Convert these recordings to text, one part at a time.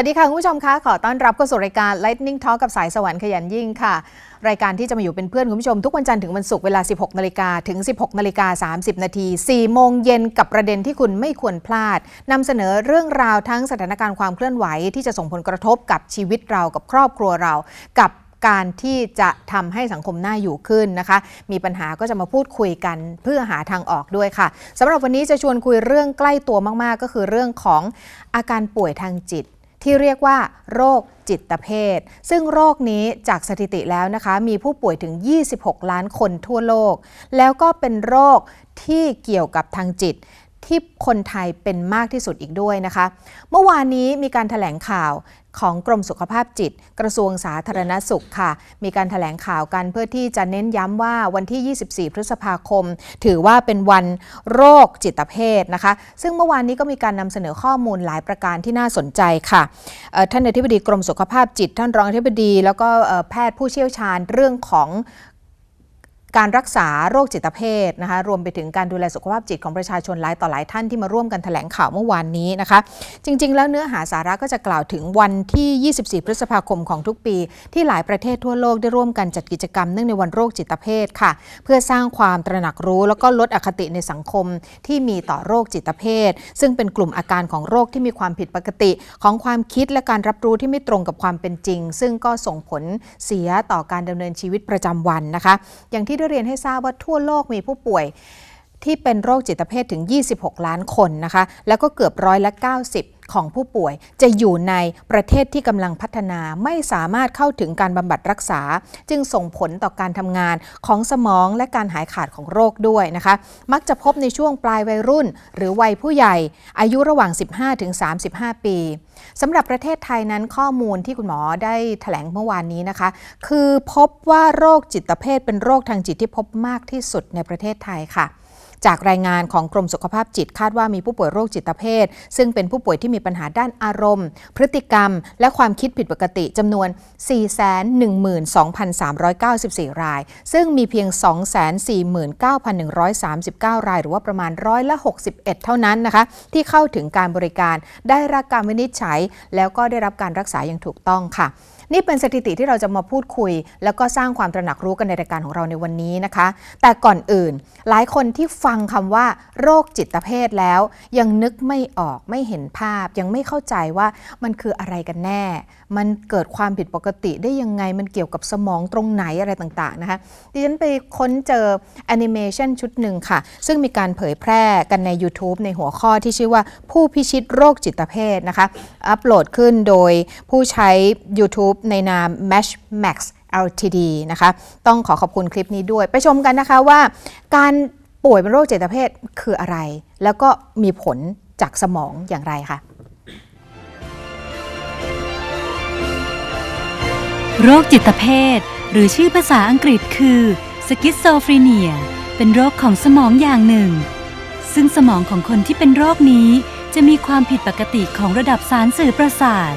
วัสดีค่ะ คุณผู้ชมคะขอต้อนรับเข้าสู่รายการ Lightning Talk กับสายสวรรค์ขยันยิ่งค่ะ รายการที่จะมาอยู่เป็นเพื่อนคุณผู้ชมทุกวันจันทร์ถึงวันศุกร์เวลา 16 นาฬิกาถึง 16 นาฬิกา 30 นาที 4 โมงเย็นกับประเด็นที่คุณไม่ควรพลาดนำเสนอเรื่องราวทั้งสถานการณ์ความเคลื่อนไหว ที่จะส่งผลกระทบกับชีวิตเรากับครอบครัวเรา กับการที่จะทำให้สังคมน่าอยู่ขึ้นนะคะ มีปัญหาก็จะมาพูดคุยกันเพื่อหาทางออกด้วยค่ะสำหรับวันนี้จะชวนคุยเรื่องใกล้ตัวมากๆ ก็คือเรื่องของอาการป่วยทางจิต ที่เรียกว่า โรคจิตเภท ซึ่งโรคนี้จากสถิติแล้วนะคะ มีผู้ป่วยถึง 26 ล้านคนทั่วโลก แล้วก็เป็นโรคที่เกี่ยวกับทางจิตที่คนไทยเป็นมากที่สุดอีกด้วยนะคะ เมื่อวานนี้มีการถแถลงข่าว ของกรมสุขภาพจิต กระทรวงสาธารณสุขค่ะ มีการถแถลงข่าวกันเพื่อที่จะเน้นย้ำว่าวันที่ 24 พฤษภาคม ถือว่าเป็นวันโรคจิตเภทนะคะ ซึ่งเมื่อวานนี้ก็มีการนำเสนอข้อมูลหลายประการที่น่าสนใจค่ะท่านอธิบดีกรมสุขภาพจิต ท่านรองอธิบดี แล้วก็แพทย์ผู้เชี่ยวชาญเรื่องของ การรักษาโรคจิตเภทนะคะรวมไปถึงการดูแลสุขภาพจิตของประชาชนหลายต่อหลายท่านที่มาร่วมกันแถลงข่าวเมื่อวานนี้นะคะ จริง ๆ แล้วเนื้อหาสาระก็จะกล่าวถึงวันที่ 24 พฤษภาคมของทุกปี ที่หลายประเทศทั่วโลกได้ร่วมกันจัดกิจกรรมเนื่องในวันโรคจิตเภทค่ะ เพื่อสร้างความตระหนักรู้ แล้วก็ลดอคติในสังคมที่มีต่อโรคจิตเภท ซึ่งเป็นกลุ่มอาการของโรคที่มีความผิดปกติ ของความคิดและการรับรู้ที่ไม่ตรงกับความเป็นจริง ซึ่งก็ส่งผลเสียต่อการดำเนินชีวิตประจำวันนะคะ อย่างที่ได้เรียนให้ทราบว่าทั่วโลกมีผู้ป่วย ที่เป็นโรคจิตเภทถึง 26 ล้านคนนะคะ แล้วก็เกือบร้อยละ 90 ของผู้ป่วย จะอยู่ในประเทศที่กำลังพัฒนาไม่สามารถเข้าถึงการบำบัดรักษา จึงส่งผลต่อการทำงานของสมองและการหายขาดของโรคด้วยนะคะ มักจะพบในช่วงปลายวัยรุ่น หรือวัยผู้ใหญ่ อายุระหว่าง 15-35 ปีสำหรับประเทศไทยนั้นข้อมูลที่คุณหมอได้แถลงเมื่อวานนี้นะคะ คือพบว่าโรคจิตเภทเป็นโรคทางจิตที่พบมากที่สุดในประเทศไทยค่ะ จากรายงานของกรมสุขภาพจิตคาดว่ามีผู้ป่วยโรคจิตเภท ซึ่งเป็นผู้ป่วยที่มีปัญหาด้านอารมณ์ พฤติกรรม และความคิดผิดปกติจำนวน 412,394 ราย ซึ่งมีเพียง 249,139 ราย หรือว่าประมาณร้อยละ 61 เท่านั้นนะคะ ที่เข้าถึงการบริการได้รับการวินิจฉัย แล้วก็ได้รับการรักษาอย่างถูกต้องค่ะนี่เป็นสถิติที่เราจะมาพูดคุย แล้วก็สร้างความตระหนักรู้กันในรายการของเราในวันนี้นะคะ แต่ก่อนอื่น หลายคนที่ฟังังคำว่า โรคจิตเภทแล้ว ยังนึกไม่ออกไม่เห็นภาพ ยังไม่เข้าใจว่ามันคืออะไรกันแน่ มันเกิดความผิดปกติได้ยังไงมันเกี่ยวกับสมองตรงไหนอะไรต่างๆนะคะดิฉันไปค้นเจอแอนิเมชันชุดหนึ่งค่ะ ซึ่งมีการเผยแพร่กันใน YouTube ในหัวข้อที่ชื่อว่าผู้พิชิตโรคจิตเภทนะคะ อัปโหลดขึ้นโดยผู้ใช้ YouTube ในนาม Mesh Max LTD นะคะ ต้องขอขอบคุณคลิปนี้ด้วย ไปชมกันนะคะว่าการ ป่วยเป็นโรคจิตเภทคืออะไร แล้วก็มีผลจากสมองอย่างไรคะโรคจิตเภทหรือชื่อภาษาอังกฤษคือสกิสโซฟรีเนียเป็นโรคของสมองอย่างหนึ่ง ซึ่งสมองของคนที่เป็นโรคนี้จะมีความผิดปกติของระดับสารสื่อประสาท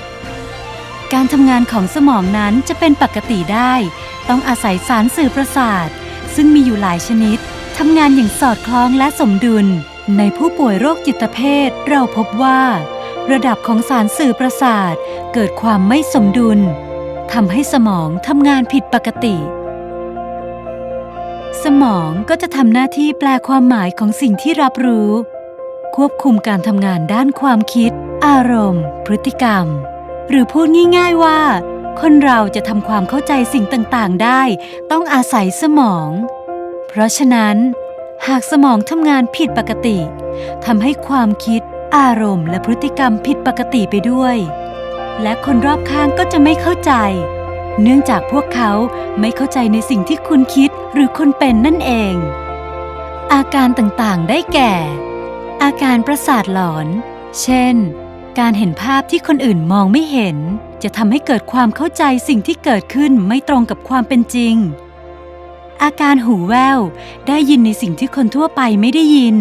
การทำงานของสมองนั้นจะเป็นปกติได้ ต้องอาศัยสารสื่อประสาท ซึ่งมีอยู่หลายชนิด ทำงานอย่างสอดคล้องและสมดุล ในผู้ป่วยโรคจิตเภทเราพบว่า ระดับของสารสื่อประสาทเกิดความไม่สมดุลทำให้สมองทำงานผิดปกติ สมองก็จะทำหน้าที่แปลความหมายของสิ่งที่รับรู้ ควบคุมการทำงานด้านความคิด อารมณ์ พฤติกรรม หรือพูดง่ายๆว่า คนเราจะทำความเข้าใจสิ่งต่างๆได้ ต้องอาศัยสมอง เพราะฉะนั้น หากสมองทำงานผิดปกติทำให้ความคิด อารมณ์ และพฤติกรรมผิดปกติไปด้วย และคนรอบข้างก็จะไม่เข้าใจ เนื่องจากพวกเขาไม่เข้าใจในสิ่งที่คุณคิดหรือคุณเป็นนั่นเอง อาการต่างๆได้แก่ อาการประสาทหลอน เช่น การเห็นภาพที่คนอื่นมองไม่เห็น จะทำให้เกิดความเข้าใจสิ่งที่เกิดขึ้นไม่ตรงกับความเป็นจริง อาการหูแว่วได้ยินในสิ่งที่คนทั่วไปไม่ได้ยิน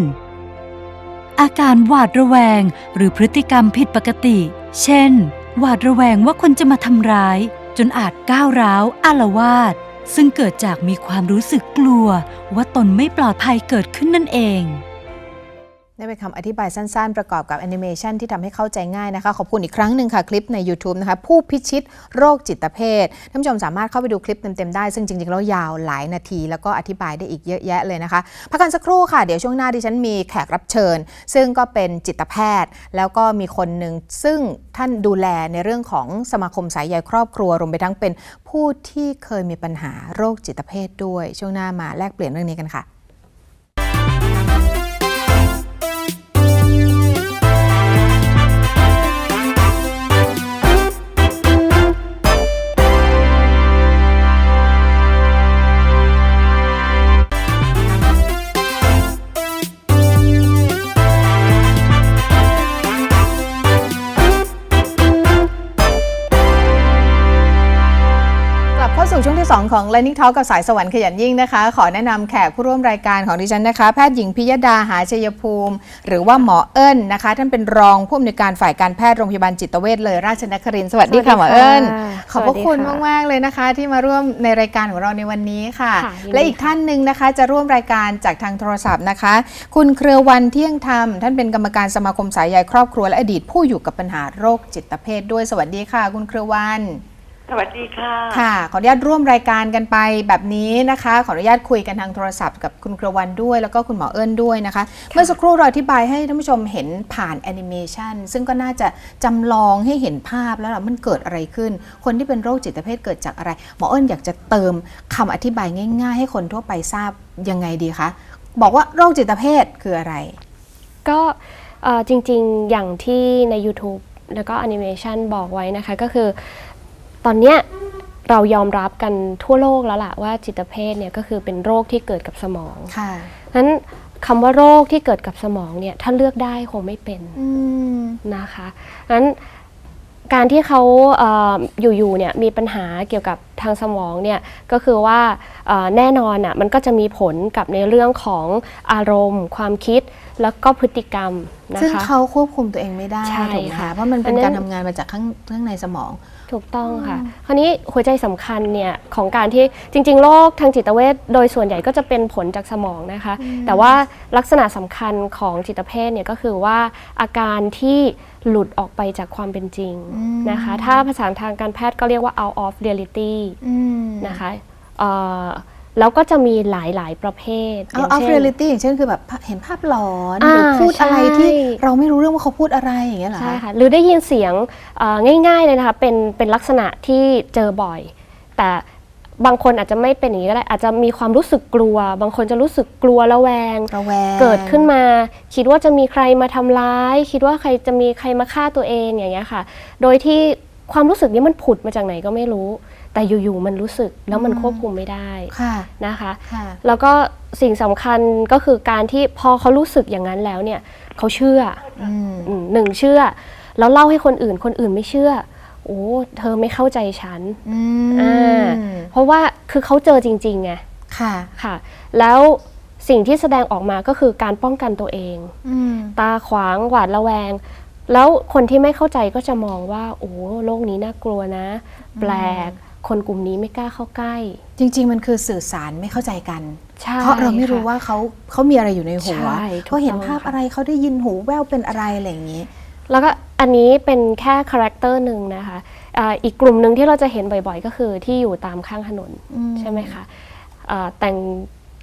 อาการหวาดระแวงหรือพฤติกรรมผิดปกติ เช่น หวาดระแวงว่าคนจะมาทำร้าย จนอาจก้าวร้าวอาละวาด ซึ่งเกิดจากมีความรู้สึกกลัว ว่าตนไม่ปลอดภัยเกิดขึ้นนั่นเอง ได้เป็นคำอธิบายสั้นๆ ประกอบกับแอนิเมชันที่ทำให้เข้าใจง่ายนะคะ ขอบคุณอีกครั้งหนึ่งค่ะ คลิปใน YouTube นะคะ ผู้พิชิตโรคจิตเภทท่านผู้ชมสามารถเข้าไปดูคลิปเต็ม ๆ ได้ ซึ่งจริง ๆ แล้วยาวหลายนาที แล้วก็อธิบายได้อีกเยอะแยะเลยนะคะ พักกันสักครู่ค่ะ เดี๋ยวช่วงหน้าดิฉันมีแขกรับเชิญ ซึ่งก็เป็นจิตแพทย์ แล้วก็มีคนหนึ่งซึ่งท่านดูแลในเรื่องของสมาคมสายใยครอบครัวรวมไปทั้งเป็นผู้ที่เคยมีปัญหาโรคจิตเภทด้วย ช่วงหน้ามาแลกเปลี่ยนเรื่องนี้กันค่ะ ของ Learning Talk กับสายสวรรค์ขยันยิ่งนะคะ ขอแนะนำแขกผู้ร่วมรายการของดิฉันนะคะ แพทย์หญิงพิยดาหาชัยภูมิ หรือว่าหมอเอิญนะคะ ท่านเป็นรองผู้อำนวยการฝ่ายการแพทย์โรงพยาบาลจิตเวชเลยราชนครินทร์สวัสดีค่ะหมอเอิญขอบพระคุณมาก ๆ เลยนะคะ ที่มาร่วมในรายการของเราในวันนี้ค่ะค่ะยินดีและอีกท่านหนึ่งนะคะจะร่วมรายการจากทางโทรศัพท์นะคะ คุณเครือวันเที่ยงธรรมท่านเป็นกรรมการสมาคมสายใยครอบครัวและอดีตผู้อยู่กับปัญหาโรคจิตเภทด้วยสวัสดีค่ะ คุณเครือวัน สวัสดีค่ะ ค่ะ ขออนุญาตร่วมรายการกันไปแบบนี้นะคะ ขออนุญาตคุยกันทางโทรศัพท์กับคุณเครือวันด้วย แล้วก็คุณหมอเอิญด้วยนะคะ เมื่อสักครู่เราอธิบายให้ท่านผู้ชมเห็นผ่านแอนิเมชันซึ่งก็น่าจะจำลองให้เห็นภาพแล้วล่ะมันเกิดอะไรขึ้น คนที่เป็นโรคจิตเภทเกิดจากอะไร หมอเอิญอยากจะเติมคำอธิบายง่าย ๆ ให้คนทั่วไปทราบยังไงดีคะ บอกว่าโรคจิตเภทคืออะไร ก็เอ่อจริงๆอย่างที่ใน YouTube แล้วก็แอนิเมชันบอกไว้นะคะก็คือ ตอนเนี้ยเรายอมรับกันทั่วโลกแล้วล่ะว่าจิตเภทเนี่ยก็คือเป็นโรคที่เกิดกับสมองค่ะนั้นคำว่าโรคที่เกิดกับสมองเนี่ยถ้าเลือกได้คงไม่เป็นอืมนะคะนั้นการที่เขาเอออยู่ๆเนี่ยมีปัญหาเกี่ยวกับทางสมองเนี่ยก็คือว่าเอ่อแน่นอนอะมันก็จะมีผลกับในเรื่องของอารมณ์ ความคิดแล้วก็พฤติกรรมนะซึ่งคะเขาควบคุมตัวเองไม่ได้ใช่ถูกไหมค่ะคะเพราะมันเป็นอันนั้นการทำงานมาจากข้างข้างในสมอง ถูกต้องค่ะ คราวนี้หัวใจสำคัญเนี่ยของการที่จริง ๆ โรคทางจิตเวชโดยส่วนใหญ่ก็จะเป็นผลจากสมองนะคะ แต่ว่าลักษณะสำคัญของจิตเภทเนี่ยก็คือว่าอาการที่หลุดออกไปจากความเป็นจริงอืมนะคะ ถ้าภาษาทางการแพทย์ก็เรียกว่า out of reality อืมนะคะเอ่อ แล้วก็จะมีหลายๆ ประเภทเอาย่างเอาช่นเรียลิตี้อย่างเช่นคือแบบเห็นภาพหลอนอ่าหรือพูดอะไรใช่ที่เราไม่รู้เรื่องว่าเขาพูดอะไรอย่างเงี้ยเหรอใช่คะค่ะหรือได้ยินเสียงเอ่อง่ายๆเลยนะคะเป็นเป็นลักษณะที่เจอบ่อย แต่บางคนอาจจะไม่เป็นอย่างนี้ก็ได้อาจจะมีความรู้สึกกลัว บางคนจะรู้สึกกลัวระแวงระแวง เกิดขึ้นมา คิดว่าจะมีใครมาทำร้าย คิดว่าใครจะมีใครมาฆ่าตัวเองอย่างเงี้ยค่ะ โดยที่ความรู้สึกนี้มันผุดมาจากไหนก็ไม่รู้ แต่อยู่ๆมันรู้สึกแล้วมันควบคุมไม่ได้ค่ะนะคะค่ะแล้วก็สิ่งสำคัญก็คือการที่พอเขารู้สึกอย่างนั้นแล้วเนี่ยเขาเชื่ออืมอืมหนึ่งเชื่อ แล้วเล่าให้คนอื่นคนอื่นไม่เชื่อโอ้เธอไม่เข้าใจฉันอือ่ามเพราะว่าคือเขาเจอจริงๆไงค่ะค่ะ แล้วสิ่งที่แสดงออกมาก็คือการป้องกันตัวเองอืมตาขวางหวาดระแวง แล้วคนที่ไม่เข้าใจก็จะมองว่า โอ้โลกนี้น่ากลัวนะ แปลก คนกลุ่มนี้ไม่กล้าเข้าใกล้ จริง ๆ มันคือสื่อสารไม่เข้าใจกันใช่เพราะเราไม่รู้ค่ะว่าเขาเขามีอะไรอยู่ในหัวใช่ถูกเขาเห็นต้องภาพค่ะอะไรเขาได้ยินหูแว่วเป็นอะไรอะไรอย่างนี้ แล้วก็อันนี้เป็นแค่คาแรคเตอร์หนึ่งนะคะอ่าอีกกลุ่มหนึ่งที่เราจะเห็นบ่อยๆ ก็คือที่อยู่ตามข้างถนนอืมใช่ไหมคะอ่าแต่ง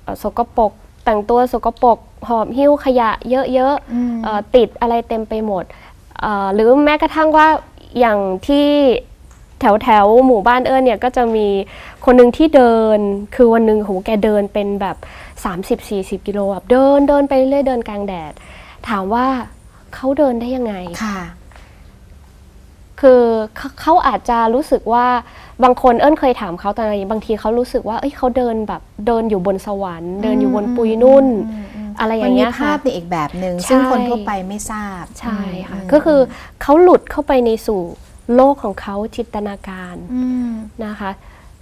เอ่อสกปรกแต่งตัวสกปรกหอบหิ้วขยะเยอะอืมๆเอ่อติดอะไรเต็มไปหมดเอ่อหรือแม้กระทั่งว่าอย่างที่ แถวแถวๆหมู่บ้านเอิญเนี่ยก็จะมีคนหนึ่งที่เดิน คือวันหนึ่งโหแกเดินเป็นแบบ 30-40 กิโลแบบเดินเดินไปเรื่อยเดินกลางแดด ถามว่าเขาเดินได้ยังไงค่ะ คือเขาเขาอาจจะรู้สึกว่าบางคนเอิ้นเคยถามเขาตอนอะไรบางทีเขารู้สึกว่าเอ้ยเขาเดินแบบเดินอยู่บนสวรรค์ เดินอยู่บนปุยนุ่นอืมอืมอะไรอมัย่างมีเงี้ยภาค่ะพในอีกแบบหนึ่งใช่ซึ่งคนทั่วไปไม่ทราบ ใช่ค่ะมก็คือเขาหลุดเข้าไปในสู่ โลกของเขาจินตนาการอืมนะคะ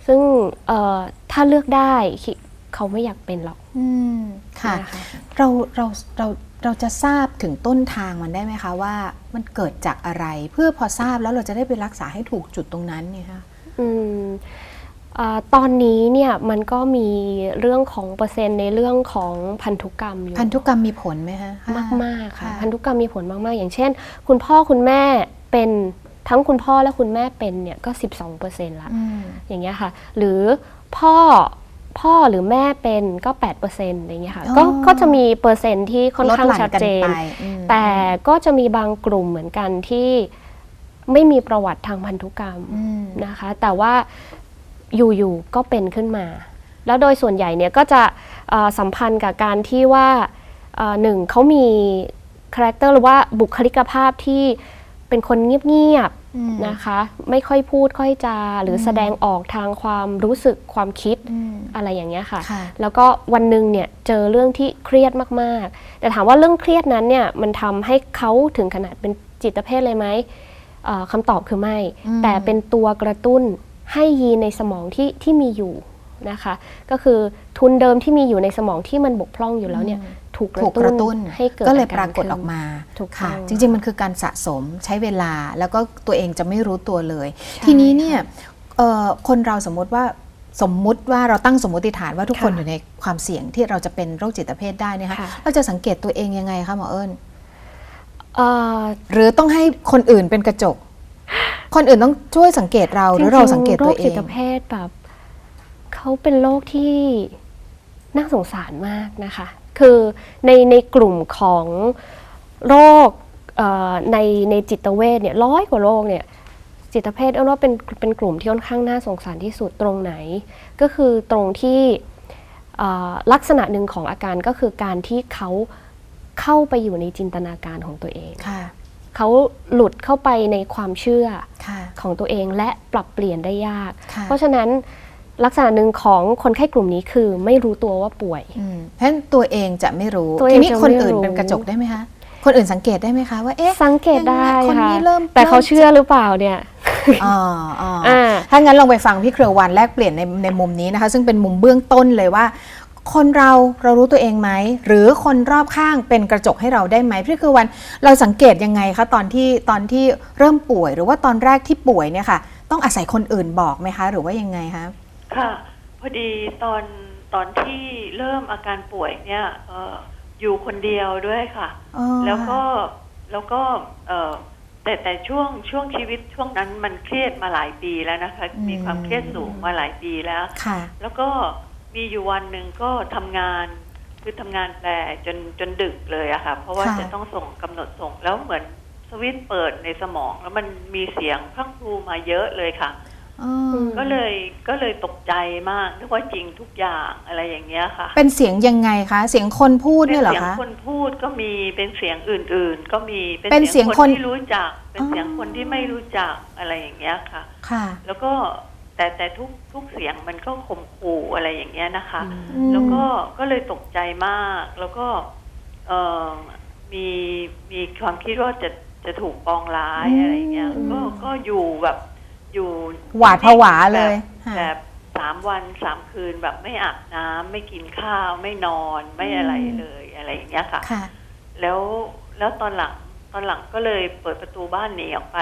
ซึ่งเอ่อถ้าเลือกได้คิเขาไม่อยากเป็นหรอกอืมค่ะนะคะเราเราเราเราจะทราบถึงต้นทางมันได้ไหมคะว่ามันเกิดจากอะไรเพื่อพอทราบแล้วเราจะได้ไปรักษาให้ถูกจุดตรงนั้นเนี่ยค่ะอืมอ่าตอนนี้เนี่ยมันก็มีเรื่องของเปอร์เซ็นต์ในเรื่องของพันธุกรรมอยู่พันธุกรรมมีผลไหมคะมากมากๆค่ะค่ะ พันธุกรรมมีผลมาก ๆ อย่างเช่น คุณพ่อคุณแม่เป็น ทั้งคุณพ่อและคุณแม่เป็นเนี่ยก็ 12%ละอืมอย่างเงี้ยค่ะ หรือพ่อพ่อหรือแม่เป็นก็8%อะไรเงี้ยค่ะอ๋อก็ก็จะมีเปอร์เซ็นต์ที่ค่อนข้างลดหลั่ชัดกัเจนไปอืมแต่ก็จะมีบางกลุ่มเหมือนกันที่ไม่มีประวัติทางพันธุกรรมอืมนะคะ แต่ว่าอยู่ๆก็เป็นขึ้นมา แล้วโดยส่วนใหญ่เนี่ยก็จะเอ่อสัมพันธ์กับการที่ว่าเอ่อหนึ่งเขามีคาแรคเตอร์หรือว่าบุคลิกภาพที่ เป็นคนเงียบอืมๆนะคะ ไม่ค่อยพูดค่อยจาหรืออมแสดงออกทางความรู้สึกความคิดอืมอะไรอย่างเงี้ยค่ะค่ะ แล้วก็วันหนึ่งเนี่ยเจอเรื่องที่เครียดมากๆ แต่ถามว่าเรื่องเครียดนั้นเนี่ยมันทำให้เขาถึงขนาดเป็นจิตเภทเลยไหมเอ่อคำตอบคือไม่อืมแต่เป็นตัวกระตุ้นให้ยีนในสมองที่ที่มีอยู่นะคะ ก็คือทุนเดิมที่มีอยู่ในสมองที่มันบกพร่องอยู่แล้วเนี่ย ถูกกถูระกกระตุ้ตุ้นนให้เกิดก็เลยอปรากฏขึ้นออกมาถูกค่ะต้องจริง ๆ มันคือการสะสมใช้เวลาแล้วก็ตัวเองจะไม่รู้ตัวเลย ทีนี้เนี่ยเอ่อคนเราสมมติว่าสมมุติว่าเราตั้งสมมติฐานว่าทุกคนค่ะอยู่ในความเสี่ยงที่เราจะเป็นโรคจิตเภทได้นะคะค่ะเราจะสังเกตตัวเองยังไงคะหมอเอิญเอ่อหรือต้องให้คนอื่นเป็นกระจก คนอื่นต้องช่วยสังเกตเราหรือเราสังเกตโรตัวคเอจิงตเภทแบบเขาเป็นโรคที่น่าสงสารมากนะคะ คือในในกลุ่มของโรคเอ่อในในจิตเวชเนี่ยร้อยกว่าโรคเนี่ยจิตเภทเอาว่าเป็นเป็นกลุ่มที่ค่อนข้างน่าสงสารที่สุดตรงไหน ก็คือตรงที่เอ่อลักษณะหนึ่งของอาการก็คือการที่เขาเข้าไปอยู่ในจินตนาการของตัวเองค่ะเขาหลุดเข้าไปในความเชื่อค่ะของตัวเองและปรับเปลี่ยนได้ยากค่ะเพราะฉะนั้น ลักษณะหนึ่งของคนไข้กลุ่มนี้คือไม่รู้ตัวว่าป่วยอืมเพราะฉะนั้นตัวเองจะไม่รู้ตัวเองทีนี้จะคนไม่อื่นรู้ เป็นกระจกได้ไหมคะ คนอื่นสังเกตได้ไหมคะว่าเอ๊ะ สังเกตได้คนค่ะนี้เริ่ม แต่เขาเริ่มเชื่อหรือเปล่าเนี่ย อ๋ออ๋อออ่า ถ้างั้นลองไปฟังพี่เครือวันแลกเปลี่ยนในในมุมนี้นะคะ ซึ่งเป็นมุมเบื้องต้นเลยว่า คนเราเรารู้ตัวเองไหมหรือคนรอบข้างเป็นกระจกให้เราได้ไหมพี่เครือวันเราสังเกตยังไงคะตอนที่ตอนที่เริ่มป่วย หรือว่าตอนแรกที่ป่วยเนี่ยค่ะ ต้องอาศัยคนอื่นบอกไหมคะ หรือว่ายังไงคะ ค่ะ พอดีตอนตอนที่เริ่มอาการป่วยเนี่ยเอ่ออยู่คนเดียวด้วยค่ะ อ๋อ แล้วก็แล้วก็เอ่อแต่แต่ช่วงช่วงชีวิตช่วงนั้นมันเครียดมาหลายปีแล้วนะคะมีความเครียดสูงมาหลายปีแล้ว ค่ะ แล้วก็มีอยู่วันหนึ่งก็ทำงานคือทำงานแปลจนจนดึกเลยอะค่ะ เพราะว่าค่ะ จะต้องส่งกำหนดส่งแล้วเหมือนสวิตช์เปิดในสมอง แล้วมันมีเสียงพรั่งพรูมาเยอะเลยค่ะอ๋อม ก็เลยก็เลยตกใจมากนึกว่าจริงทุกอย่างอะไรอย่างเงี้ยค่ะ เป็นเสียงยังไงคะ เสียงคนพูดเป็นเนี่ยเหรอเสียงคะคนพูดก็มีเป็นเสียงอื่น ๆ ก็มีเป็นเสียงคนที่รู้จัก เป็นเสียงอ๋อคนที่ไม่รู้จักอะไรอย่างเงี้ยค่ะ ค่ะ แล้วก็แต่แต่ทุกทุกเสียงมันก็ข่มขู่อะไรอย่างเงี้ยนะคะอืมแล้วก็ก็เลยตกใจมาก แล้วก็เออมีมีความคิดว่าจะจะถูกปองร้ายอะไรอย่างเงี้ยอืมก็ก็อยู่แบบ อยู่หวาดผวาเลยแบบแบบสามวันสามคืนแบบไม่อาบน้ำไม่กินข้าวไม่นอนไม่อะไรเลยอะไรอย่างเงี้ยค่ะ ค่ะ แล้วแล้วตอนหลังตอนหลังก็เลยเปิดประตูบ้านหนีออกไป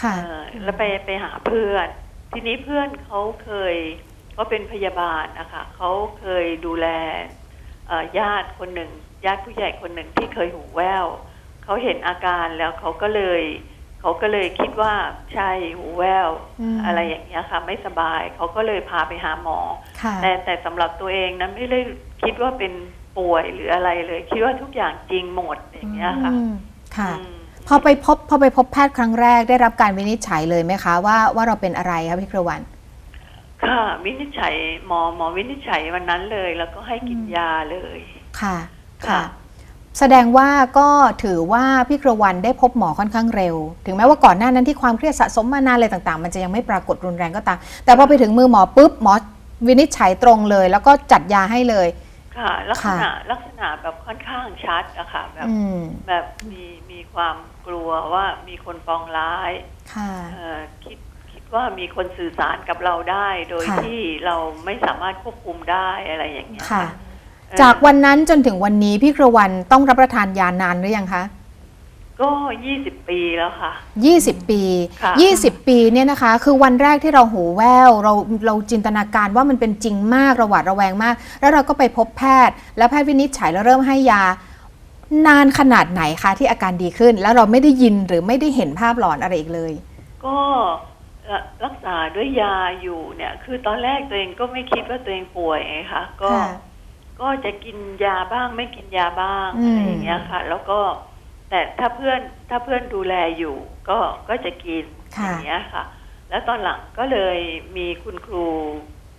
ค่ะ เออแล้วไปไปหาเพื่อน ทีนี้เพื่อนเขาเคยเขาเป็นพยาบาลนะคะเขาเคยดูแลเอ่อญาติคนหนึ่งญาติผู้ใหญ่คนหนึ่งที่เคยหูแว่วเขาเห็นอาการแล้วเขาก็เลย เขาก็เลยคิดว่าใช่หูแว่วอืม อะไรอย่างเงี้ยค่ะ ไม่สบาย เขาก็เลยพาไปหาหมอ ค่ะ แต่แต่สำหรับตัวเองนั้นไม่ได้คิดว่าเป็นป่วยหรืออะไรเลย คิดว่าทุกอย่างจริงหมดอย่างเงี้ยค่ะอืมค่ะ อืม พอไปพบพอไปพบแพทย์ครั้งแรกได้รับการวินิจฉัยเลยไหมคะว่าว่าเราเป็นอะไรคะพี่เครือวัน ค่ะวินิจฉัยหมอหมอวินิจฉัยวันนั้นเลย แล้วก็ให้กินยาเลย ค่ะ ค่ะ แสดงว่าก็ถือว่าพี่เครือวันได้พบหมอค่อนข้างเร็ว ถึงแม้ว่าก่อนหน้านั้นที่ความเครียดสะสมมานานอะไรต่างๆ มันจะยังไม่ปรากฏรุนแรงก็ตาม แต่พอไปถึงมือหมอปุ๊บหมอวินิจฉัยตรงเลย แล้วก็จัดยาให้เลย ค่ะ ลักษณะค่ะลักษณะแบบค่อนข้างชัดอะค่ะแบบอืมแบบมีมีความกลัวว่ามีคนปองร้ายค่ะเอ่อคิดคิดว่ามีคนสื่อสารกับเราได้ โดยค่ะที่เราไม่สามารถควบคุมได้อะไรอย่างเงี้ยค่ะเอ่อ จากวันนั้นจนถึงวันนี้พี่เครือวันต้องรับประทานยานานหรือยังคะกก็ยี่สิบปีแล้วค่ะ 20 ปีค่ะ20 ปีเนี่ยนะคะ คือวันแรกที่เราหูแว่วเราเราจินตนาการว่ามันเป็นจริงมากระหวาดระแวงมาก แล้วเราก็ไปพบแพทย์ แล้วแพทย์วินิจฉัยแล้วเริ่มให้ยานานขนาดไหนคะที่อาการดีขึ้น แล้วเราไม่ได้ยินหรือไม่ได้เห็นภาพหลอนอะไรอีกเลย ก็เอ่อรักษาด้วยยาอยู่เนี่ย คือตอนแรกตัวเองก็ไม่คิดว่าตัวเองป่วยไงคะก็ค่ะ ก็จะกินยาบ้างไม่กินยาบ้างอืมอะไรอย่างเงี้ยค่ะ แล้วก็แต่ถ้าเพื่อนถ้าเพื่อนดูแลอยู่ ก็ก็จะกินอย่างเงี้ยค่ะ แล้วตอนหลังก็เลยมีคุณครู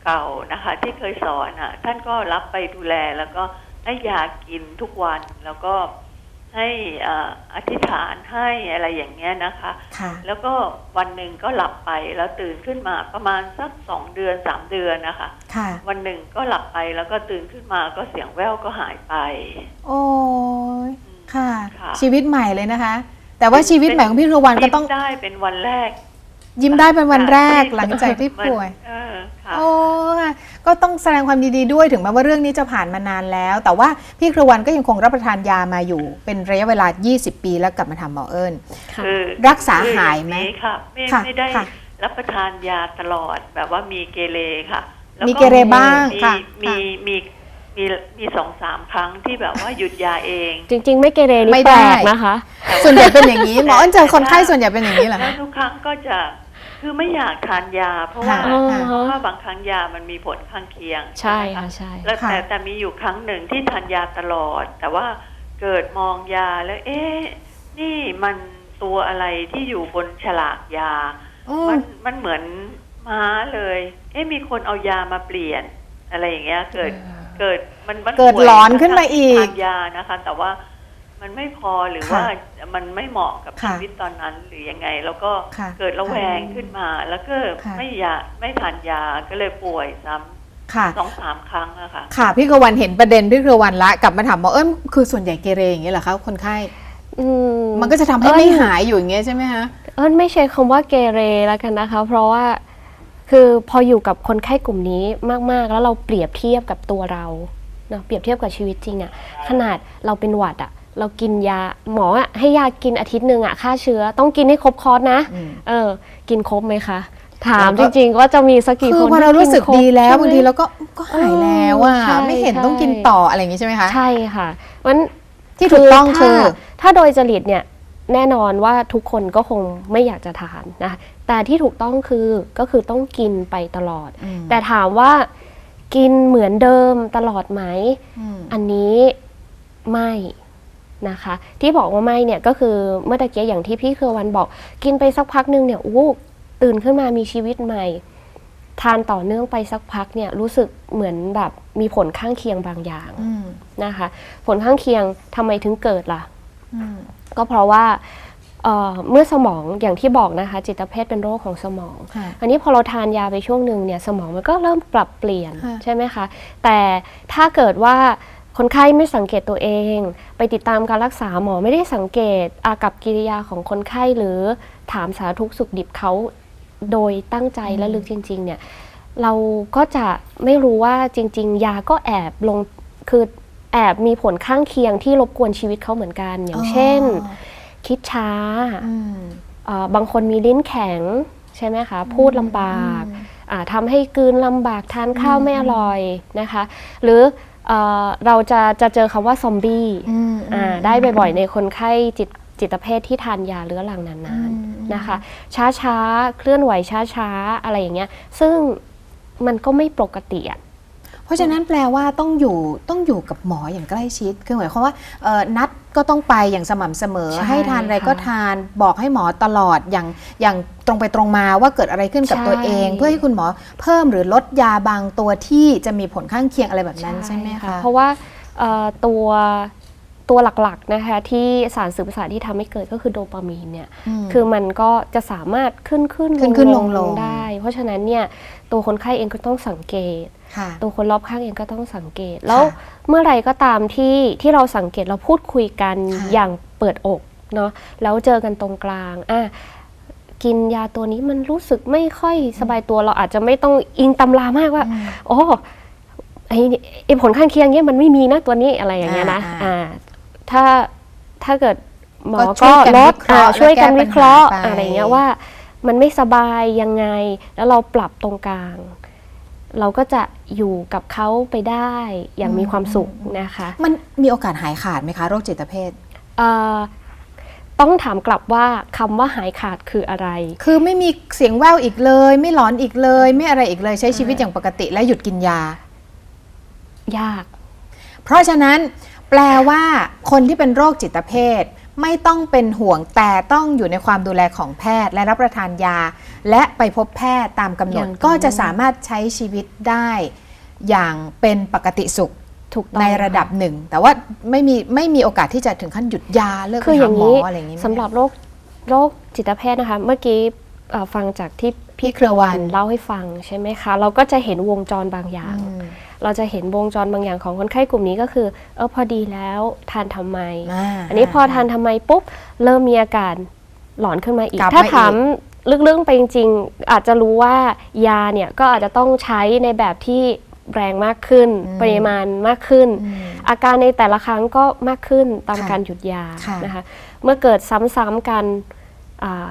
เก่านะคะ ที่เคยสอนอะ ท่านก็รับไปดูแลแล้วก็ให้ยากินทุกวันแล้วก็ ให้อ่าอธิษฐานให้อะไรอย่างเงี้ยนะคะ ค่ะ แล้วก็วันหนึ่งก็หลับไปแล้วตื่นขึ้นมาประมาณสักสองเดือนสามเดือนนะคะ ค่ะ วันหนึ่งก็หลับไปแล้วก็ตื่นขึ้นมาก็เสียงแว่วก็หายไป โอ้ยค่ะ ค่ะ ชีวิตใหม่เลยนะคะ แต่ว่าชีวิตใหม่ของพี่ครวันก็ต้องยิ้มได้เป็นวันแรกยิ้มได้เป็นวันแรกค่ะหลังจากที่มันป่วย เออค่ะ โอ้ค่ะ ก็ต้องแสดงความยินดีด้วยถึงแม้ว่าเรื่องนี้จะผ่านมานานแล้ว แต่ว่าพี่ครวันก็ยังคงรับประทานยามาอยู่ เป็นระยะเวลา 20 ปีแล้วกลับมาทำหมอเอิญค่ะคือรักษาหายไหมคือองนี้ค่ะไม่ค่ะไม่ได้ค่ะรับประทานยาตลอดแบบว่ามีเกเรค่ะแล้วมีเกเรบ้างมีค่ะมีค่ะมีมีมีสองสามครั้งที่แบบว่าหยุดยาเอง จริง ๆ ไม่เกเรไม่นี่ได้แปลกนะคะ ส่วนใหญ่เป็นอย่างนี้หมอเอิญเจอคนไข้ส่วนใหญ่เป็นอย่างนี้เหรอแล้คะวทุกครั้งก็จะ คือไม่อยากทานยา เพราะว่าค่ะเพราะว่าบางครั้งยามันมีผลข้างเคียงใช่ไหมค่ะใช่ แล้วค่ะแต่แต่มีอยู่ครั้งหนึ่งที่ทานยาตลอด แต่ว่าเกิดมองยาแล้ว เอ๊ะนี่มันตัวอะไรที่อยู่บนฉลากยา อืม มันมันเหมือนม้าเลย เอ๊ะมีคนเอายามาเปลี่ยน อะไรอย่างเงี้ย เกิดเกิดมันมันเกิดป่วยหลอนขึ้นมาอีก ทานยานะคะ แต่ว่า มันไม่พอหรือค่ะว่ามันไม่เหมาะกับค่ะชีวิตตอนนั้นหรือยังไง แล้วก็ค่ะเกิดระแวงขึ้นมา แล้วก็ค่ะไม่ยาไม่ทานยาก็เลยป่วยซ้ำค่ะสองสามครั้งอะค่ะค่ะ พี่ครวันเห็นประเด็นพี่ครวันละกลับมาถามหมอเอิญคือส่วนใหญ่เกเรอย่างนี้เหรอคะคนไข้อืมมันก็จะทำให้ไม่หายอยู่อย่างเงี้ยใช่ไหมคะเอิ้นไม่ใช้คำว่าเกเรแล้วกันนะคะ เพราะว่าคือพออยู่กับคนไข้กลุ่มนี้มากๆ แล้วเราเปรียบเทียบกับตัวเราเนาะเปรียบเทียบกับชีวิตจริงอะขนาดเราเป็นหวัดอะ เรากินยาหมออะให้ยากินอาทิตย์หนึ่งอะฆ่าเชื้อ ต้องกินให้ครบคอร์สนะ อืม เออ กินครบไหมคะ ถามแล้วจก็ริงๆว่าจะมีสักกี่คืคอนพอเรารู้สึกที่นคบดีแล้วใช่ไหมบางทีเราก็ก็หายแล้วอะใช่ไม่เห็นใช่ต้องกินต่ออะไรอย่างงี้ใช่ไหมคะ ใช่ค่ะมันที่ถูกต้องคือ ถ้าถ้าโดยจริตเนี่ยแน่นอนว่าทุกคนก็คงไม่อยากจะทานนะแต่ที่ถูกต้องคือก็คือต้องกินไปตลอด อืมแต่ถามว่ากินเหมือนเดิมตลอดไหม อืม อันนี้ไม่ นะคะ ที่บอกว่าไม่เนี่ยก็คือเมื่อตะเกียอย่างที่พี่เครือวันบอก กินไปสักพักหนึ่งเนี่ยอู้ตื่นขึ้นมามีชีวิตใหม่ ทานต่อเนื่องไปสักพักเนี่ยรู้สึกเหมือนแบบมีผลข้างเคียงบางอย่างอืมนะคะ ผลข้างเคียงทำไมถึงเกิดล่ะอืมก็เพราะว่าเอ่อเมื่อสมองอย่างที่บอกนะคะ จิตเภทเป็นโรคของสมองค่ะอันนี้พอเราทานยาไปช่วงหนึ่งเนี่ยสมองมันก็เริ่มปรับเปลี่ยนค่ะใช่ไหมคะ แต่ถ้าเกิดว่า คนไข้ไม่สังเกตตัวเอง ไปติดตามการรักษาหมอไม่ได้สังเกตอากับกิริยาของคนไข้หรือถามสารทุกข์สุขดิบเขาโดยตั้งใจและลึกจริง ๆ เนี่ย เราก็จะไม่รู้ว่าจริง ๆ ยาก็แอบลงคือแอบมีผลข้างเคียงที่รบกวนชีวิตเขาเหมือนกัน อย่างเช่น คิดช้าอืมเอ่อบางคนมีลิ้นแข็งใช่ไหมคะ พูดลำบากอ่าทำให้กลืนลำบากทานข้าวไม่อร่อยนะคะ หรือ เออเราจะจะเจอคำว่าซอมบี้อืมอ่าได้บ่อยๆในคนไข้จิตจิตเภทที่ทานยาเรื้อรังนานอืมๆนะคะ ช้าๆ เคลื่อนไหวช้าๆ อะไรอย่างเงี้ย ซึ่งมันก็ไม่ปกติอะเพราะฉะนั้นแปลว่าต้องอยู่ต้องอยู่กับหมออย่างใกล้ชิด คือหมายความว่าเอ่อนัด ก็ต้องไปอย่างสม่ำเสมอใช่ให้ทานอะไรก็ค่ะทานบอกให้หมอตลอดอย่างอย่างตรงไปตรงมาว่าเกิดอะไรขึ้นกับใช่ตัวเอง เพื่อให้คุณหมอเพิ่มหรือลดยาบางตัวที่จะมีผลข้างเคียงอะไรแบบนั้นใช่ไหมคะเพราะว่าเอ่อตัวตัวหลักๆนะคะที่สารสื่อประสาทที่ทำให้เกิดก็คือโดปามีนเนี่ยมคือมันก็จะสามารถขึ้นขึ้นขึ้นขึ้นลงลงได้ เพราะฉะนั้นเนี่ย ตัวคนไข้เองก็ต้องสังเกตค่ะตัวคนรอบข้างเองก็ต้องสังเกต แล้วเมื่อไหรก็ตามที่ที่เราสังเกตเราพูดคุยกันค่ะอย่างเปิดอกเนาะแล้วเจอกันตรงกลางอะกินยาตัวนี้มันรู้สึกไม่ค่อยสบายตัวเราอาจจะไม่ต้องอิงตำรามากว่าอืมโอ้ไอ้นี่ไอ้ผลข้างเคียงเนี้ยมันไม่มีนะตัวนี้อะไรอย่างเงี้ยนะอ่าอ่าอ่าถ้าถ้าเกิดหมอก็ช่ก็วยกันลดวิเคราะห์อ่าช่วยกันและแก้วิเคราะห์ปัญหาไปอะไรเงี้ยว่า มันไม่สบายยังไง แล้วเราปรับตรงกลาง เราก็จะอยู่กับเขาไปได้อย่างมีความสุขนะคะ มันมีโอกาสหายขาดไหมคะ โรคจิตเภทเอ่อต้องถามกลับว่าคำว่าหายขาดคืออะไร คือไม่มีเสียงแววอีกเลย ไม่หลอนอีกเลย ไม่อะไรอีกเลยใช้ชีวิตอย่างปกติและหยุดกินยา ยาก เพราะฉะนั้นแปลว่าคนที่เป็นโรคจิตเภท ไม่ต้องเป็นห่วงแต่ต้องอยู่ในความดูแลของแพทย์ และรับประทานยา และไปพบแพทย์ตามกำหนอดย่างก็จะสามารถใช้ชีวิตได้อย่างเป็นปกติสุขถูกต้องในระดับหนึ่ง แต่ว่าไม่มีไม่มีโอกาสที่จะถึงขั้นหยุดยาเลิกคือไปอหาย่างหมอนี้อะไรอย่างนี้ไหมสำหรับโรคโรคจิตเภทนะคะ เมื่อกี้เอ่อฟังจากที่ พี่เครือวันเล่าให้ฟังใช่ไหมคะ เราก็จะเห็นวงจรบางอย่างอืมเราจะเห็นวงจรบางอย่างของคนไข้กลุ่มนี้ก็คือเออพอดีแล้วทานทำไมาอันนี้พอทานทำไมปุ๊บเริ่มมีอาการหลอนขึ้นมาอีกกลับถ้ามาอีกถามลึกๆไปจริง ๆ อาจจะรู้ว่ายาเนี่ยก็อาจจะต้องใช้ในแบบที่แรงมากขึ้น ปริมาณมากขึ้นอืมอาการในแต่ละครั้งก็มากขึ้นตามค่ะการหยุดยาค่ะนะคะ เมื่อเกิดซ้ำๆกันอา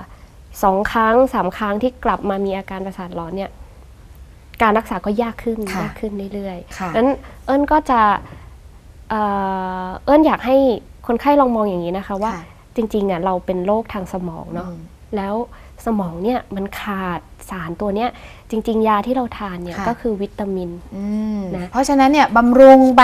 สองครั้งสามครั้งที่กลับมามีอาการประสาทร้อนเนี่ยการรักษาก็ยากขึ้นค่ะยากขึ้นเรื่อยค่ะๆนั้นเอิญก็จะเอ่อเอิญอยากให้คนไข้ลองมองอย่างนี้นะคะว่าค่ะจริงๆอะเราเป็นโรคทางสมองเนาะอืมแล้วสมองเนี่ยมันขาดสารตัวเนี้ยจริง ๆ ยาที่เราทานเนี่ยค่ะก็คือวิตามินอืมนะเพราะฉะนั้นเนี่ยบำรุงไป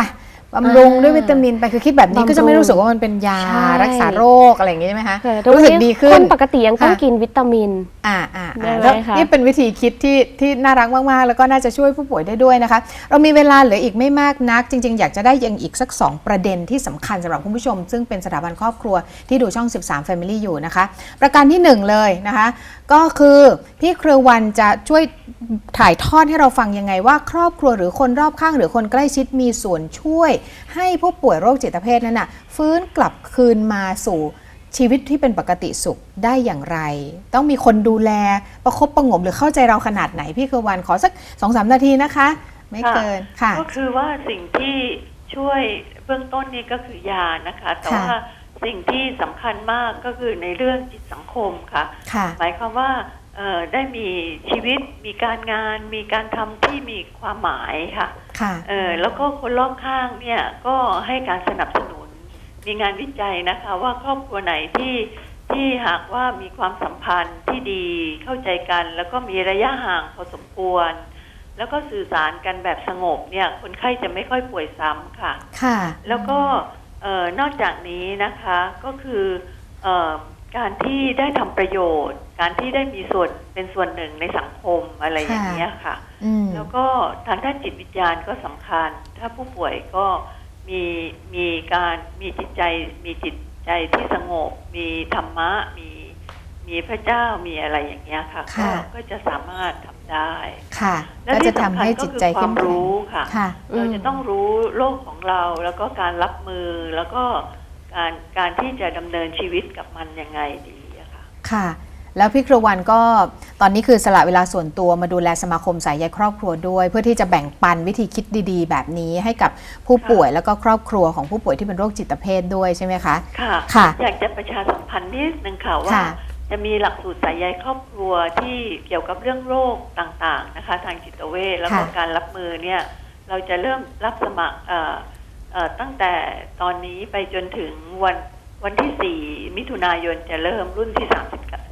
บำรุงอ่าด้วยวิตามินไปคือคิดแบบนี้บำรุงก็จะไม่รู้สึกว่ามันเป็นยาใช่รักษาโรคอะไรอย่างงี้ใช่ไหมคะเออรู้สึกดีขึ้คนนปกติยังต้องค่ะกินวิตามินอ่าอ่าได้อ่าไหมแล้วคะนี่เป็นวิธีคิดที่ที่น่ารักมากๆ แล้วก็น่าจะช่วยผู้ป่วยได้ด้วยนะคะ เรามีเวลาเหลืออีกไม่มากนัก จริง ๆ อยากจะได้ยังอีกสัก 2 ประเด็นที่สำคัญสำหรับคุณผู้ชม ซึ่งเป็นสถาบันครอบครัวที่ดูช่อง 13 Family อยู่นะคะ ประการที่ 1 เลยนะคะ ก็คือพี่เครือวันจะช่วยถ่ายทอดให้เราฟังยังไงว่า ครอบครัวหรือคนรอบข้างหรือคนใกล้ชิดมีส่วนช่วยให้ผู้ป่วยโรคจิตเภทนั้นนะฟื้นกลับคืนมาสู่ชีวิตที่เป็นปกติสุขได้อย่างไร ต้องมีคนดูแลประคบประหงมหรือเข้าใจเราขนาดไหนพี่คือวันขอสักสองสามนาทีนะคะ ไม่เกินค่ะ ก็คือว่าสิ่งที่ช่วยเบื้องต้นนี้ก็คือยานะคะ แต่ค่ะว่าสิ่งที่สำคัญมากก็คือในเรื่องจิตสังคมค่ะค่ะหมายความว่าเอ่อ ได้มีชีวิตมีการงานมีการทำที่มีความหมายค่ะค่ะเออแล้วก็คนรอบข้างเนี่ยก็ให้การสนับสนุน มีงานวิจัยนะคะ ว่าครอบครัวไหนที่ที่หากว่ามีความสัมพันธ์ที่ดีเข้าใจกัน แล้วก็มีระยะห่างพอสมควร แล้วก็สื่อสารกันแบบสงบเนี่ย คนไข้จะไม่ค่อยป่วยซ้ำค่ะ ค่ะ แล้วก็เอ่อนอกจากนี้นะคะก็คือเออ การที่ได้ทำประโยชน์ การที่ได้มีส่วนเป็นส่วนหนึ่งในสังคมอะไรอย่างเงี้ยค่ะ อืมแล้วก็ทางด้านจิตวิญญาณก็สำคัญ ถ้าผู้ป่วยก็มีมีการมีจิตใจมีจิตใจที่สงบ มีธรรมะ มีมีพระเจ้ามีอะไรอย่างเงี้ยค่ะก็ค่ะ ก็จะสามารถทำได้ ค่ะ และก็ที่จะทำให้จิตใจสำคัญก็คือคเข้วามมแข็งรู้ค่ะ ค่ะ เราจะต้องรู้โลกของเราแล้วก็การรับมือแล้วก็ การการที่จะดำเนินชีวิตกับมันยังไงดีอะค่ะ ค่ะ แล้วพี่เครือวันก็ตอนนี้คือสละเวลาส่วนตัวมาดูแลสมาคมสายใยครอบครัวด้วย เพื่อที่จะแบ่งปันวิธีคิดดีๆ แบบนี้ให้กับผู้ป่วยแล้วก็ครอบครัวของผู้ป่วยที่เป็นโรคจิตเภทด้วยใช่ไหมคะ ค่ะ ค่ะ อยากจะประชาสัมพันธ์นิดนึงค่ะว่า ค่ะ จะมีหลักสูตรสายใยครอบครัวที่เกี่ยวกับเรื่องโรคต่างๆนะคะ ทางจิตเวชแล้วก็ค่ะ การรับมือเนี่ย เราจะเริ่มรับสมัครเอ่อเอ่อ ตั้งแต่ตอนนี้ไปจนถึงวัน วันที่ 4 มิถุนายนจะเริ่มรุ่นที่ 30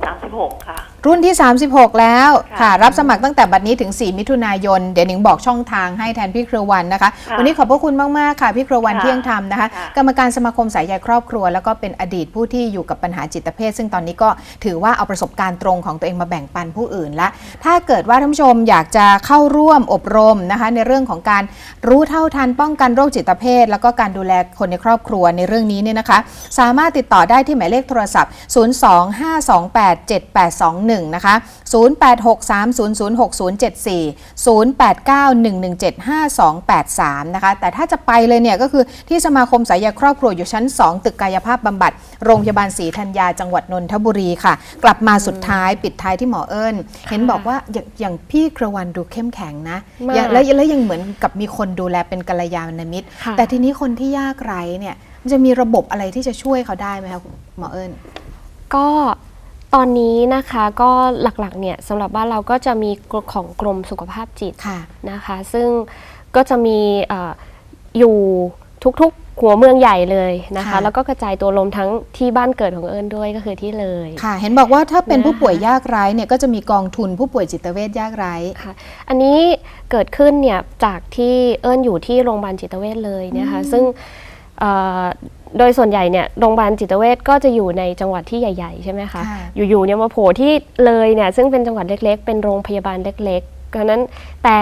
36 ค่ะ รุ่นที่ 36 แล้วค่ะค่ะ รับสมัครตั้งแต่บัดนี้ถึง 4 มิถุนายน เดี๋ยวหนิงบอกช่องทางให้แทนพี่เครือวันนะคะ ค่ะวันนี้ขอบพระคุณมาก ๆ ค่ะ พี่เครือวันค่ะเที่ยงธรรมนะคะ ค่ะ กรรมการสมาคมสายใยครอบครัว แล้วก็เป็นอดีตผู้ที่อยู่กับปัญหาจิตเภท ซึ่งตอนนี้ก็ถือว่าเอาประสบการณ์ตรงของตัวเองมาแบ่งปันผู้อื่นละ ถ้าเกิดว่าท่านผู้ชมอยากจะเข้าร่วมอบรมนะคะ ในเรื่องของการรู้เท่าทันป้องกันโรคจิตเภท แล้วก็การดูแลคนในครอบครัวในเรื่องนี้เนี่ยนะคะ สามารถติดต่อได้ที่หมายเลขโทรศัพท์ 025287821 นะคะ 0863006074 0891175283 นะคะ แต่ถ้าจะไปเลยเนี่ยก็คือที่สมาคมสายใยครอบครัวอยู่ชั้น 2 ตึกกายภาพบำบัด โรงพยาบาลศรีธัญญาจังหวัดนนทบุรีค่ะ กลับมาสุดท้ายปิดท้ายที่หมอเอิญเห็นบอกว่าอย่างอย่างพี่เครวันดูเข้มแข็งนะมากอย่างแล้วแล้วยังเหมือนกับมีคนดูแลเป็นกัลยาณมิตรค่ะแต่ทีนี้คนที่ยากไร้เนี่ย มันจะมีระบบอะไรที่จะช่วยเขาได้ไหมคะหมอเอิญก็ตอนนี้นะคะก็หลักๆเนี่ยสำหรับบ้านเราก็จะมีของกรมสุขภาพจิตค่ะนะคะ ซึ่งก็จะมีเอออยู่ทุกๆหัวเมืองใหญ่เลยนะคะค่ะแล้วก็กระจายตัวลมทั้งที่บ้านเกิดของเอิญด้วยก็คือที่เลยค่ะ เห็นบอกว่าถ้าเป็นนะคะผู้ป่วยยากไร้เนี่ยก็จะมีกองทุนผู้ป่วยจิตเวชยากไร้ค่ะ อันนี้เกิดขึ้นเนี่ยจากที่เอิญอยู่ที่โรงพยาบาลจิตเวชเลยนะคะ ซึ่งเอ่อ โดยส่วนใหญ่เนี่ยโรงพยาบาลจิตเวชก็จะอยู่ในจังหวัดที่ใหญ่ ๆ ใช่ไหมคะค่ะอยู่ๆเนี่ยมาโผล่ที่เลยเนี่ยซึ่งเป็นจังหวัดเล็ก ๆ เป็นโรงพยาบาลเล็กๆดังนั้นแต่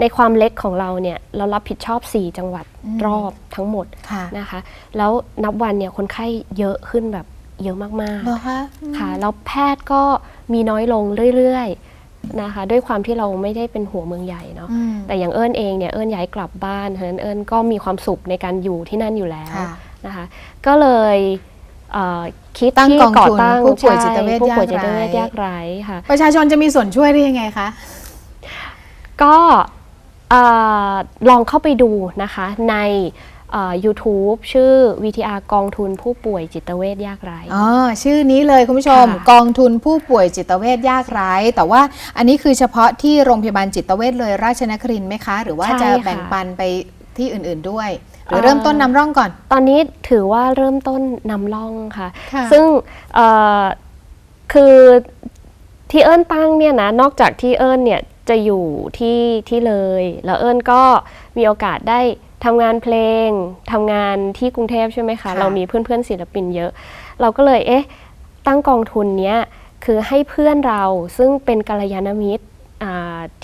ในความเล็กของเราเนี่ยเรารับผิดชอบ 4 จังหวัดอืมรอบทั้งหมดค่ะนะคะ แล้วนับวันเนี่ยคนไข้เยอะขึ้นแบบเยอะมากๆเหรอคะค่ะแล้วแพทย์ก็มีน้อยลงเรื่อยๆ นะคะ ด้วยความที่เราไม่ได้เป็นหัวเมืองใหญ่เนาะอืมแต่อย่างเอิญเองเนี่ยเอิญย้ายกลับบ้านฉะนั้นเอิญก็มีความสุขในการอยู่ที่นั่นอยู่แล้วค่ะนะคะ ก็เลยเอ่อคิดตั้งที่กองก่อทุนตั้งผู้ป่วยจิตเวชใช่ผู้ป่วยยากจิตไร้เวชยากไร้ค่ะประชาชนจะมีส่วนช่วยได้ยังไงคะก็เอ่อลองเข้าไปดูนะคะในเอ่อ YouTube ชื่อ VTR กองทุนผู้ป่วยจิตเวชยากไร้อ๋อชื่อนี้เลยคุณผู้ชมค่ะกองทุนผู้ป่วยจิตเวชยากไร้แต่ว่าอันนี้คือเฉพาะที่โรงพยาบาลจิตเวชเลยราชนครินทร์ไหมคะ หรือว่าใช่จะค่ะแบ่งปันไปที่อื่นๆด้วยหรือเอ่อเริ่มต้นนำร่องก่อน ตอนนี้ถือว่าเริ่มต้นนำร่องค่ะค่ะซึ่งเอ่อคือที่เอิญตั้งเนี่ยนะ นอกจากที่เอิญเนี่ยจะอยู่ที่ที่เลย แล้วเอิญก็มีโอกาสได้ ทำงานเพลงทำงานที่กรุงเทพใช่ไหมคะค่ะเรามีเพื่อนๆศิลปินเยอะ เราก็เลยเอ๊ะตั้งกองทุนเนี้ยคือให้เพื่อนเราซึ่งเป็นกัลยาณมิตรอ่า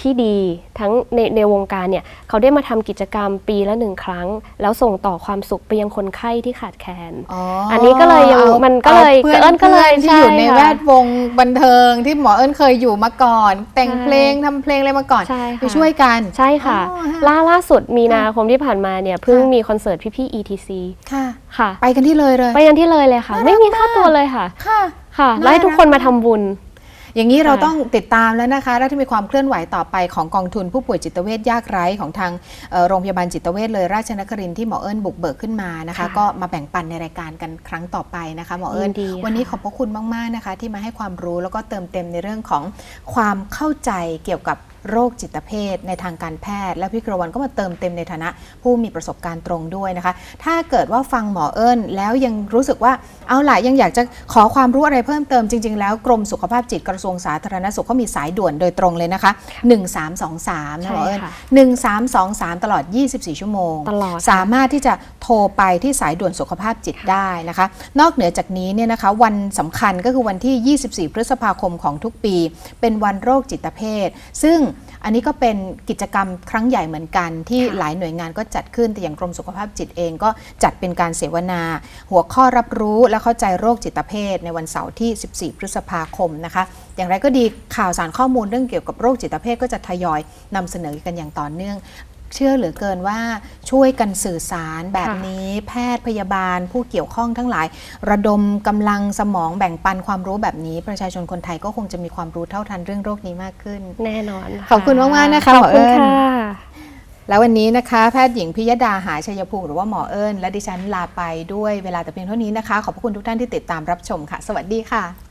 ที่ดีทั้งในในวงการเนี่ยเขาได้มาทำกิจกรรมปีละหนึ่งครั้ง แล้วส่งต่อความสุขไปยังคนไข้ที่ขาดแคลนอ๋ออันนี้ก็เลยยังอามันก็เลยอาเพื่อนเอิ้นก็เลยพื่อนที่อยู่ใช่ในค่ะแวดวงบันเทิงที่หมอเอิญเคยอยู่มาก่อน แต่งใช่เพลงทำเพลงอะไรมาก่อนใช่ไปค่ะช่วยกันใช่ค่ะอ๋อค่ะ ล่าล่าสุดมีนาคมที่ผ่านมาเนี่ยเพิ่งค่ะมีคอนเสิร์ตพี่ๆ ETC ค่ะค่ะ ไปกันที่เลยเลย ไปกันที่เลยเลยค่ะน่ารักไม่มีค่าตัวเลยค่ะค่ะค่ะน่าแล้วให้ทุกคนรักมาทำบุญ อย่างนี้เราค่ะต้องติดตามแล้วนะคะและที่มีความเคลื่อนไหวต่อไปของกองทุนผู้ป่วยจิตเวชยากไร้ของทางเอ่อโรงพยาบาลจิตเวชเลยราชนครินทร์ที่หมอเอิญบุกเบิกขึ้นมานะคะค่ะก็มาแบ่งปันในรายการกันครั้งต่อไปนะคะหมอเอิญยินดีค่ะวันนี้ขอบพระคุณมาก ๆนะคะ ที่มาให้ความรู้แล้วก็เติมเต็มในเรื่องของความเข้าใจเกี่ยวกับ โรคจิตเภทในทางการแพทย์ และพี่กระวันก็มาเติมเต็มในฐานะ ผู้มีประสบการณ์ตรงด้วยนะคะ ถ้าเกิดว่าฟังหมอเอิญแล้วยังรู้สึกว่าเอาล่ะยังอยากจะขอความรู้อะไรเพิ่มเติมจริง ๆ แล้วกรมสุขภาพจิตกระทรวงสาธารณสุขเขามีสายด่วนโดยตรงเลยนะคะ 1323นะหมอเอิญใช่ค่ะ1323 ตลอด 24 ชั่วโมงตลอดค่ะสามารถที่จะโทรไปที่สายด่วนสุขภาพจิตได้นะคะ นอกเหนือจากนี้เนี่ยนะคะวันสำคัญก็คือวันที่ 24 พฤษภาคมของทุกปี เป็นวันโรคจิตเภทซึ่ง อันนี้ก็เป็นกิจกรรมครั้งใหญ่เหมือนกัน ที่ค่ะหลายหน่วยงานก็จัดขึ้นแต่อย่างกรมสุขภาพจิตเองก็จัดเป็นการเสวนา หัวข้อรับรู้และเข้าใจโรคจิตเภทในวันเสาร์ที่ 14 พฤษภาคมนะคะอย่างไรก็ดีข่าวสารข้อมูลเรื่องเกี่ยวกับโรคจิตเภทก็จะทยอยนำเสนอกันอย่างต่อเนื่อง เชื่อเหลือเกินว่าช่วยกันสื่อสารแบบนี้แพทย์พยาบาลผู้เกี่ยวข้องทั้งหลาย ระดมกำลังสมองแบ่งปันความรู้แบบนี้ ประชาชนคนไทยก็คงจะมีความรู้เท่าทันเรื่องโรคนี้มากขึ้น แน่นอน ขอบคุณมากๆนะคะขอบคุณหมอเอิญค่ะแล้ววันนี้นะคะแพทย์หญิงพิยดาหาชัยภูมิหรือว่าหมอเอิญและดิฉันลาไปด้วยเวลาแต่เพียงเท่านี้นะคะ ขอบพระคุณทุกท่านที่ติดตามรับชมค่ะ สวัสดีค่ะ